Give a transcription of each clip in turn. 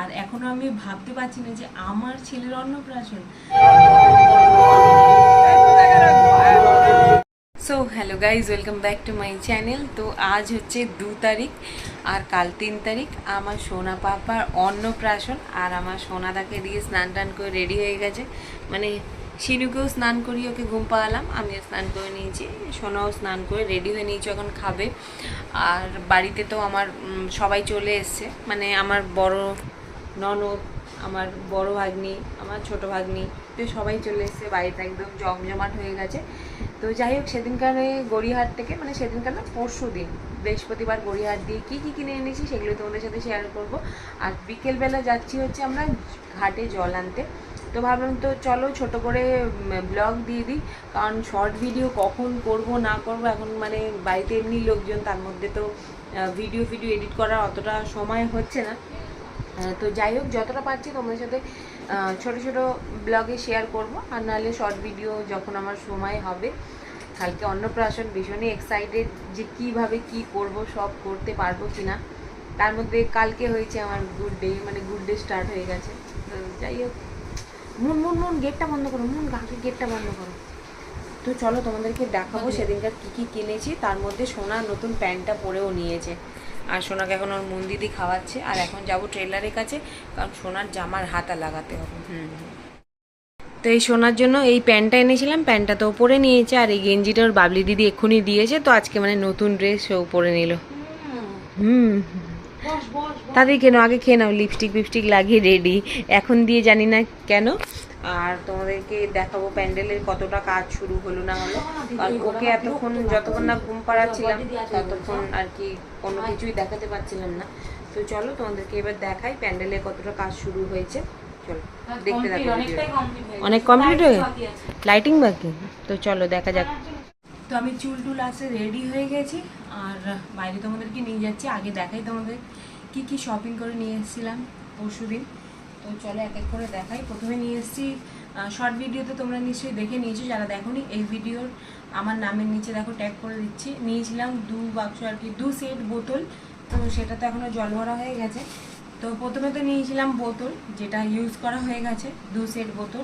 আর এখনও আমি ভাবতে পারছি না যে আমার ছেলের অন্নপ্রাশন। So hello guys welcome back to my channel তো আজ হচ্ছে দু তারিখ আর কাল তিন তারিখ। আমার সোনা পাপার অন্নপ্রাশন আর আমার সোনাদাকে দিয়ে স্নান টান করে রেডি হয়ে গেছে। মানে শিনুকেও স্নান করিয়ে ওকে ঘুম পাওয়ালাম আমিও স্নান করে নিয়েছি। সোনাও স্নান করে রেডি হয়ে নিয়েছি, এখন খাবে। আর বাড়িতে তো আমার সবাই চলে এসছে। মানে আমার বড় ননদ, আমার বড় ভাগ্নি, আমার ছোট ভাগ্নি, তো সবাই চলে এসেছে। বাড়িতে একদম জমজমাট হয়ে গেছে। তো যাই হোক, সেদিনকার ওই গড়িয়াহাট থেকে মানে সেদিনকার না, পরশু দিন, বৃহস্পতিবার গড়িয়াহাট দিয়ে কী কী কিনে এনেছি সেগুলো তোমাদের সাথে শেয়ার করব। আর বিকেলবেলা যাচ্ছি হচ্ছে আমরা ঘাটে জল আনতে। তো ভাবলাম তো চলো ছোট করে ব্লগ দিয়ে দিই। কারণ শর্ট ভিডিও কখন করব, না করব, এখন মানে বাড়িতে এমনি লোকজন, তার মধ্যে তো ভিডিও ভিডিও এডিট করার অতটা সময় হচ্ছে না। তো যাই হোক যতটা পারছি তোমাদের সাথে ছোট ছোট ব্লগে শেয়ার করব। আর নাহলে শর্ট ভিডিও যখন আমার সময় হবে কালকে অন্নপ্রাশন ভীষণই এক্সাইটেড যে কীভাবে কি করব সব করতে পারব কি না তার মধ্যে কালকে হয়েছে আমার গুড ডে মানে গুড ডে স্টার্ট হয়ে গেছে। তো যাই হোক মুন মুন মুন গেটটা বন্ধ করো মুন গাছের গেটটা বন্ধ করো। তো চলো তোমাদেরকে দেখাবো সেদিনকার কী কী কিনেছি তার মধ্যে সোনা নতুন প্যান্টটা পরেও নিয়েছে। আর সোনাকে এখন ওর মন দিদি খাওয়াচ্ছে। আর এখন যাব ট্রেলারের কাছে কারণ সোনার জামার হাতা লাগাতে হবে। হুম হুম। তো এই সোনার জন্য এই প্যান্টটা এনেছিলাম প্যান্টটা তো পরে নিয়েছে আর এই গেঞ্জিটা ওর বাবলি দিদি এক্ষুনি দিয়েছে তো আজকে মানে নতুন ড্রেস ও পরে নিল। হুম। তাদের কেন? আগে খেয়ে নাও লিপস্টিক ফিপস্টিক লাগিয়ে রেডি এখন দিয়ে জানি না কেন। আর তোমাদেরকে দেখাবো প্যান্ডেলের কতটা কাজ শুরু হলো না হলো। কারণ ওকে এতক্ষণ যতক্ষণ না ঘুম পাড়াচ্ছিলাম ততক্ষণ আর কি কোনো কিছুই দেখাতে পারছিলাম না। তো চলো তোমাদেরকে এবার দেখাই প্যান্ডেলের কতটা কাজ শুরু হয়েছে। চলো দেখতে থাকো। অনেক কমপ্লিট হয়ে লাইটিং বাকি তো চলো দেখা যাক। তো আমি চুল টুল আসে রেডি হয়ে গেছি। আর বাইরে তোমাদেরকে নিয়ে যাচ্ছি, আগে দেখাই তোমাদের কি কি শপিং করে নিয়ে এসেছিলাম পরশু দিন তো চলো এক এক করে দেখাই। প্রথমে নিয়ে এসেছি শর্ট ভিডিওতে তোমরা নিশ্চয়ই দেখে নিয়েছো, যারা দেখোনি, এই ভিডিওর আমার নামের নিচে দেখো ট্যাগ করে দিচ্ছি। নিয়েছিলাম দু বাক্স আর কি, দু সেট বোতল, তো সেটা তো এখনও জল ভরা হয়ে গেছে। তো প্রথমে তো নিয়েছিলাম বোতল, যেটা ইউজ করা হয়ে গেছে, দু সেট বোতল।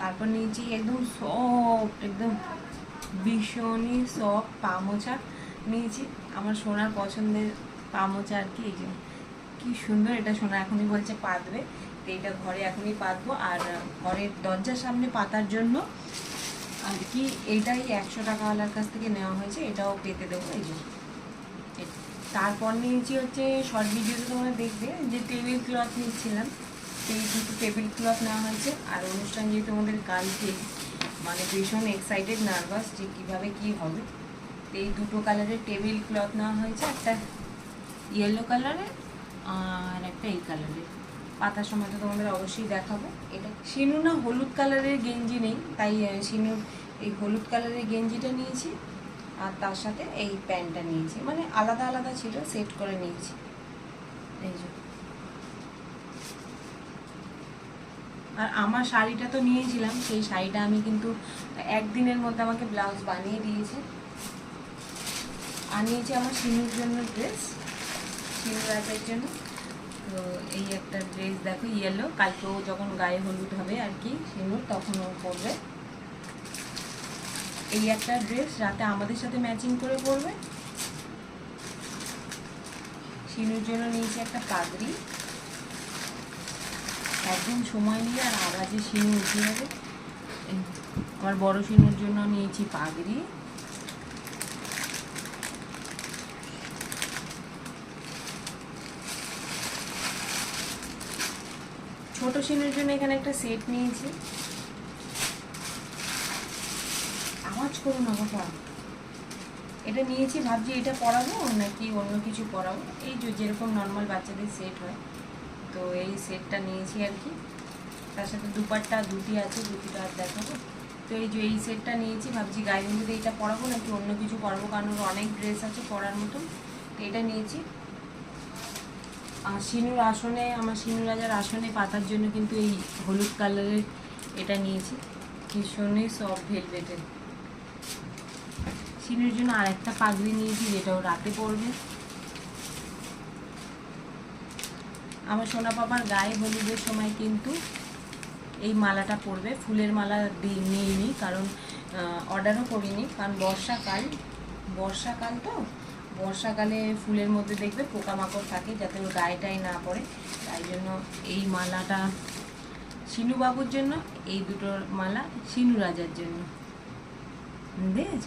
তারপর নিয়েছি একদম সফট একদম ভীষণই সফট পা মোছা নিয়েছি আমার সোনার পছন্দের পা মোছা আর কি, এই যে কি সুন্দর এটা সোনা এখনই বলছে পাতবে। তো এটা ঘরে এখনই পাতবো আর ঘরের দরজার সামনে পাতার জন্য আর কি এইটাই একশো টাকাওয়ালার কাছ থেকে নেওয়া হয়েছে, এটাও পেতে দেবো, এই যে। তারপর নিয়েছি হচ্ছে শর্ট ভিডিওতে তোমরা দেখবে যে টেবিল ক্লথ নিচ্ছিলাম। সেই দুটো টেবিল ক্লথ নেওয়া হয়েছে আর অনুষ্ঠান যেহেতু আমাদের কালকে মানে ভীষণ এক্সাইটেড নার্ভাস যে কীভাবে কী হবে। এই দুটো কালারের টেবিল ক্লথ নেওয়া হয়েছে, একটা ইয়েলো কালারের আর একটা এই কালারের পাতার সময় তো তোমাদের অবশ্যই দেখাবো। এটা শিনু না হলুদ কালারের গেঞ্জি নেই, তাই শিনুর এই হলুদ কালারের গেঞ্জিটা নিয়েছি আর তার সাথে এই প্যান্টটা নিয়েছি। মানে আলাদা আলাদা ছিল সেট করে নিয়েছি। এই যে। আর আমার শাড়িটা তো নিয়েছিলাম, সেই শাড়িটা আমি কিন্তু একদিনের মধ্যে আমাকে ব্লাউজ বানিয়ে দিয়েছে। আর নিয়েছি আমার শিনুর জন্য ড্রেস শিনু রাজার জন্য, তো এই একটা ড্রেস দেখো ইয়েলো কালকে ও যখন গায়ে হলুদ হবে আর কি শিনুর তখন ও পরবে। এই একটা ড্রেস রাতে আমাদের সাথে ম্যাচিং করে পরবে। শিনুর জন্য নিয়েছি একটা পাগড়ি। একদিন সময় নিয়ে আর আওয়াজে শিনু উঠে যাবে। আমার বড় শিনুর জন্য নিয়েছি পাগড়ি। ছোট শিনুর জন্য এখানে একটা সেট নিয়েছি। আওয়াজ করুন বাবা। এটা নিয়েছি, ভাবছি এটা পরাবো নাকি অন্য কিছু পড়াবো এই যে যেরকম নর্মাল বাচ্চাদের সেট হয়। তো এই সেটটা নিয়েছি আর কি। তার সাথে দুপাট্টা, দুটি আছে, দুটিটা আর দেখাবো। তো এই যে এই সেটটা নিয়েছি, ভাবছি গায়ে হলুদে এটা পরাবো নাকি অন্য কিছু পড়াবো কারণ অনেক ড্রেস আছে পড়ার মতন। তো এটা নিয়েছি। আর আসনে, আমার শিনু রাজার আসনে পাতার জন্য কিন্তু এই হলুদ কালারের এটা নিয়েছি। ভীষণই সফট ভেলভেটের শিনুর জন্য আরেকটা পাগড়ি নিয়েছি যেটা ও রাতে পরবে। আমার সোনা পাপার গায়ে হলুদের সময় কিন্তু এই মালাটা পরবে। ফুলের মালা দিয়ে নিইনি, কারণ অর্ডারও করিনি, কারণ বর্ষাকাল। বর্ষাকাল তো? বর্ষাকালে ফুলের মধ্যে দেখবে পোকামাকড় থাকে যাতে ওর গায়েটাই না পড়ে। তাই জন্য এই মালাটা শিনু বাবুর জন্য, এই দুটোর মালা শিনু রাজার জন্য। বুঝেছ?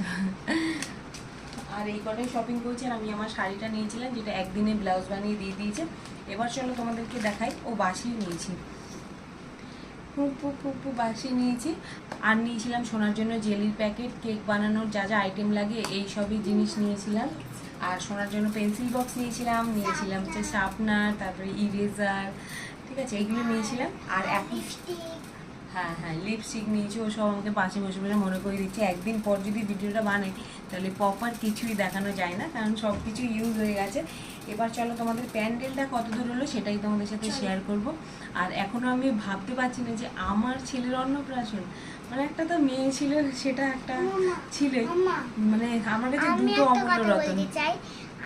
আর এই কটাই শপিং করেছি আর আমি আমার শাড়িটা নিয়েছিলাম, যেটা একদিনে ব্লাউজ বানিয়ে দিয়ে দিয়েছে। এবার চলো তোমাদেরকে দেখাই, ও বাসিও নিয়েছি। পুপু বাসি নিয়েছি। আর নিয়েছিলাম সোনার জন্য জেলির প্যাকেট কেক বানানোর যা যা আইটেম লাগে, এই সবই জিনিস নিয়েছিলাম। আর শোনার জন্য পেন্সিল বক্স নিয়েছিলাম নিয়েছিলাম হচ্ছে শার্পনার তারপরে ইরেজার ঠিক আছে, এগুলো নিয়েছিলাম। আর এখন হ্যাঁ হ্যাঁ লিপস্টিক নিয়েছি ও সব আমাকে পাশে বসে বসে মনে করে দিচ্ছে। একদিন পর যদি ভিডিওটা বানাই তাহলে প্রপার কিছুই দেখানো যায় না কারণ সব কিছু ইউজ হয়ে গেছে। এবার চলো তোমাদের প্যান্ডেলটা কত দূর হলো সেটাই তোমাদের সাথে শেয়ার করব। আর এখনও আমি ভাবতে পারছি না যে আমার ছেলের অন্নপ্রাশন মানে একটা তো মেয়ে ছিল সেটা একটা ছিল। মানে আমার কাছে দুটো অমূল্য রতন।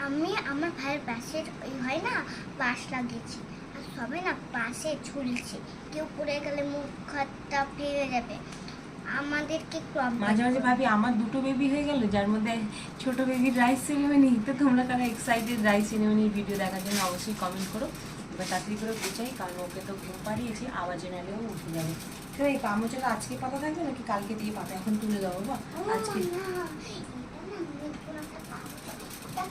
আমি আমার ভাইয়ের ওই হয় না বাস লাগিয়েছি। সবাই না? পাশে ঝুলছে। কেউ পড়ে গেলে মুখ হাতটা ফেলে যাবে। আমাদেরকে মাঝে মাঝে ভাবি আমার দুটো বেবি হয়ে গেল যার মধ্যে ছোট বেবির রাইস সেরিমনি তো তোমরা কারা এক্সাইটেড রাইস সেরিমনির ভিডিও দেখার জন্য অবশ্যই কমেন্ট করো। এবার তাড়াতাড়ি করে গুছাই কারণ ওকে তো ঘুম পাড়িয়েছি আওয়াজ নালেও উঠে যাবে। তো এই পামোচটা আজকে পাতা থাকবে নাকি কালকে দিয়ে পাতা? এখন তুলে দেবো বা আজকে।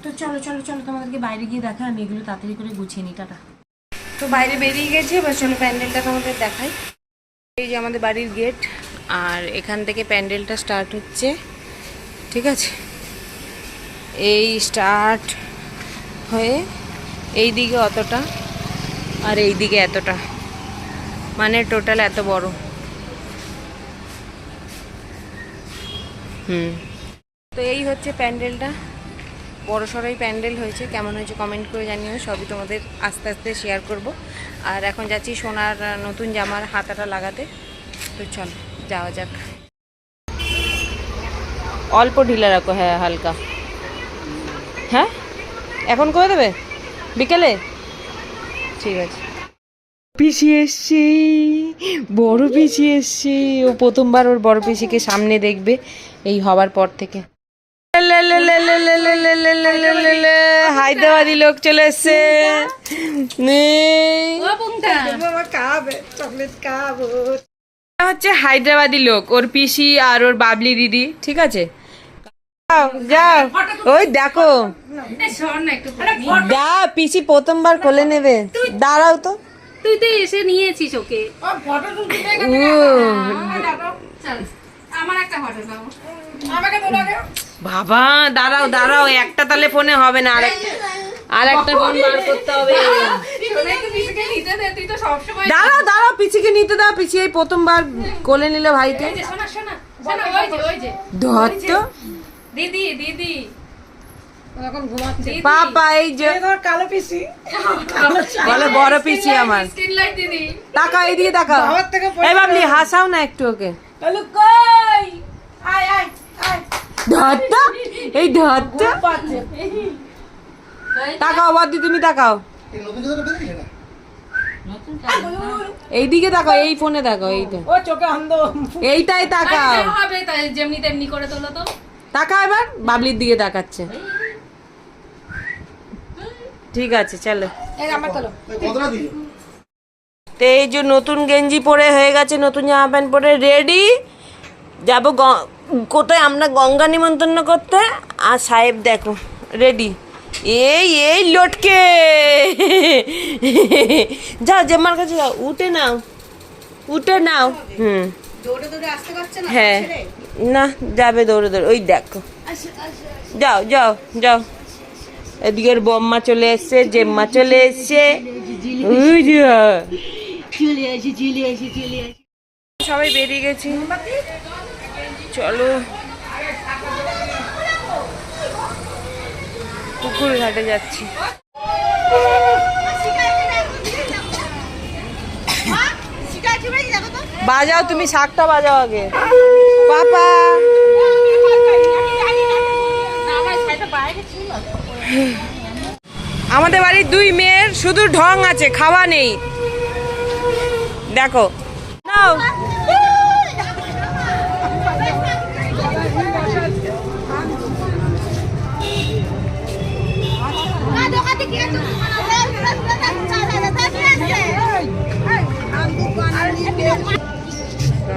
তো চলো চলো চলো তোমাদেরকে বাইরে গিয়ে দেখা আমি এগুলো তাড়াতাড়ি করে গুছিয়ে নিই টাটা। তো বাইরে বেরিয়ে গেছে, এবার চলো প্যান্ডেলটা তোমাদের দেখাই। এই যে আমাদের বাড়ির গেট, আর এখান থেকে প্যান্ডেলটা স্টার্ট হচ্ছে, ঠিক আছে? এই স্টার্ট হয়ে এই দিকে অতটা, আর এই দিকে এতটা। মানে টোটাল এত বড়। হুম। তো এই হচ্ছে প্যান্ডেলটা। বড় সড়োই প্যান্ডেল হয়েছে, কেমন হয়েছে কমেন্ট করে জানিও, সবই তোমাদের আস্তে আস্তে শেয়ার করব। আর এখন যাচ্ছি সোনার নতুন জামার হাতাটা লাগাতে, তো চল, যাওয়া যাক। অল্প ঢিলা রাখো হ্যাঁ হালকা। হ্যাঁ? এখন করে দেবে? বিকেলে? ঠিক আছে। পিসি এসছি, বড় পিসি এসছি, ও প্রথমবার ওর বড় পিসিকে সামনে দেখবে, এই হবার পর থেকে। হায়দ্রাবাদি লোক চলে এসছে হচ্ছে হায়দ্রাবাদি লোক ওর পিসি আর ওর বাবলি দিদি ঠিক আছে যাও, ওই দেখো দা পিসি প্রথমবার কোলে নেবে দাঁড়াও তো তুই তো এসে নিয়েছিস ওকে আমার একটা দাও বাবা দাঁড়াও দাঁড়াও একটা তাহলে ফোনে হবে না আরেক আর একটা ফোন বার করতে হবে। দাঁড়াও দাঁড়াও পিছিকে নিতে দাও পিছিয়ে এই প্রথমবার কোলে নিল ভাইকে। এই যে শোনা শোনা শোনা যে ধর তো দিদি দিদি। দিদি। পাপা এই যে বলে বড় পিছি আমার। তাকাও এইদিকে তাকাও। এই বাবলি হাসাও না একটু ওকে। ধর তো এই ধর তো তাকাও বাদি তুমি তাকাও। এইদিকে তাকাও এই ফোনে তাকাও এইটা। এইটাই তাকাও। হবে তাই যেমনি তেমনি করে তোলো তো। তাকাও এবার বাবলির দিকে তাকাচ্ছে। ঠিক আছে চলো। তো এই যে নতুন গেঞ্জি পরে হয়ে গেছে নতুন জামা প্যান্ট পরে রেডি যাব কোথায় আমরা গঙ্গা নিমন্ত্রণ করতে? আর সাহেব দেখো রেডি এই এই লটকে। যাও জেম্মার কাছে যাও। উঠে নাও। উঠে নাও। হুম। হ্যাঁ। না যাবে দৌড়ে দৌড়ে। ওই দেখো। যাও যাও যাও। এদিকে বম্মা চলে এসছে জেম্মা চলে এসছে। সবাই বেরিয়ে গেছি। চলো। পুকুর ঘাটে যাচ্ছি। বাজাও তুমি, শাকটা বাজাও আগে। পাপা। আমাদের বাড়ির দুই মেয়ের শুধু ঢং আছে, খাওয়া নেই। দেখো।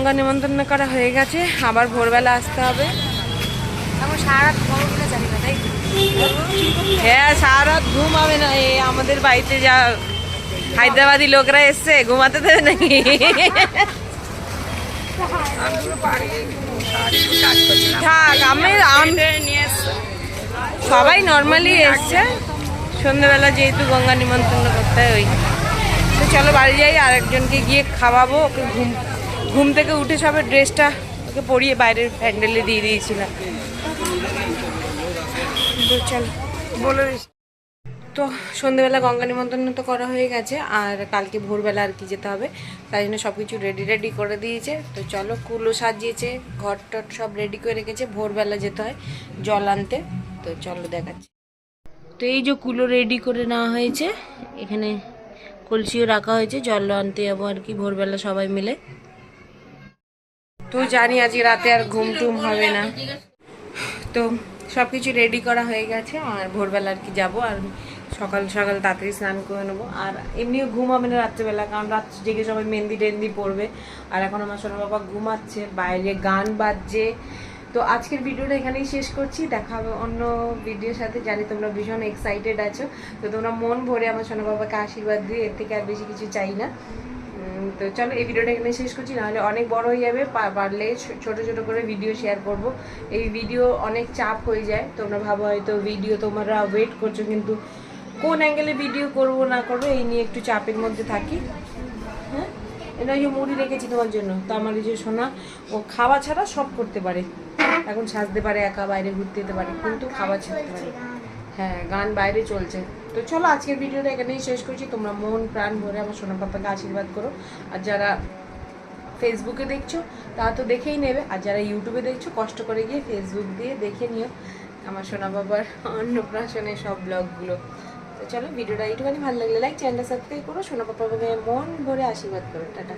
গঙ্গা নিমন্ত্রণ করা হয়ে গেছে। আবার ভোরবেলা আসতে হবে। এখন সারা রাত ঘুমাবো জানি না তাই হ্যাঁ সারা রাত ঘুম হবে না। এই আমাদের বাড়িতে যা হায়দ্রাবাদি লোকরা এসছে ঘুমাতে দেবে নাকি? থাক আমি সবাই নর্মালি এসছে। সন্ধ্যেবেলা যেহেতু গঙ্গা নিমন্ত্রণ করতে হয় ওই। তো চলো বাড়ি যাই আর একজনকে গিয়ে খাওয়াবো ওকে ঘুম ঘুম থেকে উঠে সবে ড্রেসটা ওকে পরিয়ে বাইরের প্যান্ডেলে দিয়ে দিয়েছিলাম চলো, বলে তো সন্ধ্যেবেলা গঙ্গা নিমন্ত্রণ তো করা হয়ে গেছে, আর কালকে ভোরবেলা আর কি যেতে হবে, তাই জন্য সব কিছু রেডি রেডি করে দিয়েছে। তো চলো, কুলো সাজিয়েছে, ঘর টট সব রেডি করে রেখেছে, ভোরবেলা যেতে হয় জল আনতে। তো চলো দেখাচ্ছি। তো এই যে কুলো রেডি করে নেওয়া হয়েছে, এখানে কলসিও রাখা হয়েছে জল আনতে যাব আর কি ভোরবেলা সবাই মিলে। তো জানি আজকে রাতে আর ঘুম টুম হবে না। তো সব কিছু রেডি করা হয়ে গেছে, আর ভোরবেলা আর কি যাব, আর সকাল সকাল তাড়াতাড়ি স্নান করে নেব। আর এমনিও ঘুম হবে না রাত্রেবেলা, কারণ রাত জেগে সবাই মেহেন্দি টেন্দি পড়বে আর এখন আমার সোনা বাবা ঘুমাচ্ছে, বাইরে গান বাজছে। তো আজকের ভিডিওটা এখানেই শেষ করছি। দেখা হবে অন্য ভিডিওর সাথে। জানি তোমরা ভীষণ এক্সাইটেড আছো। তো তোমরা মন ভরে আমার সোনা বাবাকে আশীর্বাদ দিয়ে এর থেকে আর বেশি কিছু চাই না। তো চলো এই ভিডিওটা এখানে শেষ করছি, নাহলে অনেক বড় হয়ে যাবে পারলে ছোট ছোট করে ভিডিও শেয়ার করব। এই ভিডিও অনেক চাপ হয়ে যায়, তোমরা ভাবো হয়তো ভিডিও তোমরা ওয়েট করছ, কিন্তু কোন অ্যাঙ্গেলে ভিডিও করব, না করব, এই নিয়ে একটু চাপের মধ্যে থাকি। হ্যাঁ? এটা ওই মুড়ি রেখেছি তোমার জন্য, তো আমার এই যে সোনা, ও খাওয়া ছাড়া সব করতে পারে। এখন সাজতে পারে একা, বাইরে ঘুরতে যেতে পারে, কিন্তু খাওয়া ছাড়তে পারে। হ্যাঁ গান বাইরে চলছে। তো চলো আজকের ভিডিওটা এখানেই শেষ করছি। তোমরা মন, প্রাণ ভরে আমার সোনা পাপাকে আশীর্বাদ করো। আর যারা ফেসবুকে দেখছ তা তো দেখেই নেবে। আর যারা ইউটিউবে দেখছ, কষ্ট করে গিয়ে ফেসবুক দিয়ে দেখে নিও আমার সোনা বাবার অন্নপ্রাশনের সব ব্লগগুলো। তো চলো, ভিডিওটা একটুখানি ভালো লাগলে লাইক চ্যানেলটা সাবস্ক্রাইব করো। সোনা পাপাকে মন ভরে আশীর্বাদ করো। টাটা।